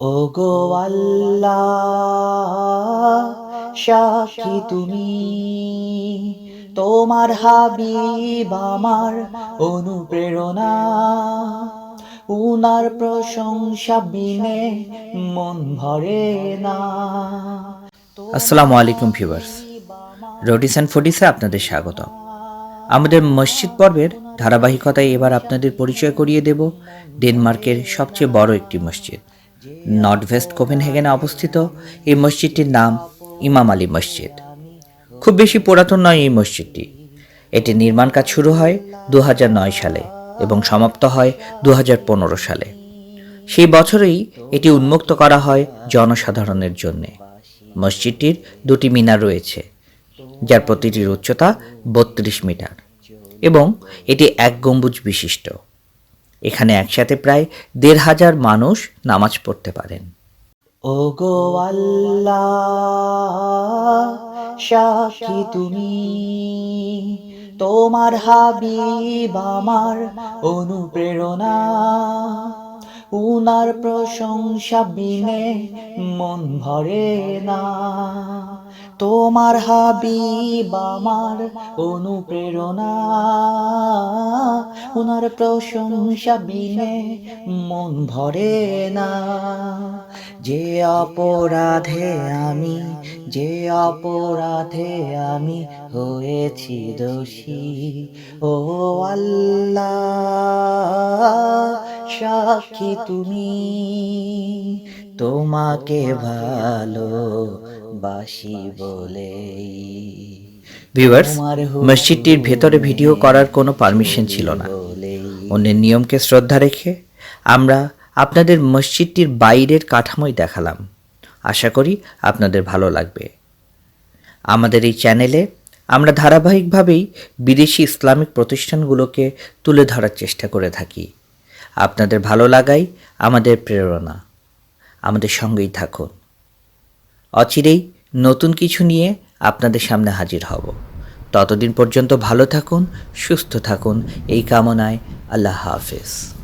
ও গো আল্লাহ, সাক্ষী তুমি। তোমার হাবিব আমার অনুপ্রেরণা। উনার প্রশংসা বিনে মন ভরে না। আসসালামু আলাইকুম ভিউয়ার্স। রোডিস অ্যান্ড ফুডিসে আপনাদের স্বাগত। আমাদের মসজিদ পর্বের ধারাবাহিকতায় এবার আপনাদের পরিচয় করিয়ে দেব। ডেনমার্কের সবচেয়ে বড় একটি মসজিদ। নর্থ ওয়েস্ট কোপেনহেগেনে অবস্থিত এই মসজিদটির নাম ইমাম আলী মসজিদ। খুব বেশি পুরাতন নয় এই মসজিদটি। এটি নির্মাণ কাজ শুরু হয় দু হাজার নয় সালে এবং সমাপ্ত হয় দু হাজার পনেরো সালে। সেই বছরেই এটি উন্মুক্ত করা হয় জনসাধারণের জন্যে। মসজিদটির দুটি মিনার রয়েছে, যার প্রতিটির উচ্চতা বত্রিশ মিটার এবং এটি এক গম্বুজ বিশিষ্ট। এখানে একসাথে প্রায় দেড় হাজার মানুষ নামাজ পড়তে পারেন। ও গো সাক্ষী তুমি। তোমার হাবিব আমার অনুপ্রেরণা। উনার প্রশংসা বিনে মন ভরে না। তোমার হাবিব আমার অনুপ্রেরণা। উনার প্রশংসা বিনে মন ভরে না। যে অপরাধে আমি, যে অপরাধে আমি হয়েছি দোষী। ও আল্লাহ। সাক্ষী তুমি? তোমাকে ভালো বাসি বলেই ভিউয়ার্স মসজিদটির ভেতরে ভিডিও করার কোনো পারমিশন ছিল না। অন্যের নিয়মকে শ্রদ্ধা রেখে আমরা আপনাদের মসজিদটির বাইরের কাঠামোই দেখালাম। আশা করি আপনাদের ভালো লাগবে। আমাদের এই চ্যানেলে আমরা ধারাবাহিকভাবেই বিদেশি ইসলামিক প্রতিষ্ঠানগুলোকে তুলে ধরার চেষ্টা করে থাকি। আপনাদের ভালো লাগাই, আমাদের প্রেরণা। আমাদের সঙ্গেই থাকুন। অচিরেই নতুন কিছু নিয়ে আপনাদের সামনে হাজির হব। ততদিন পর্যন্ত ভালো থাকুন, সুস্থ থাকুন। এই কামনায় আল্লাহ হাফেজ।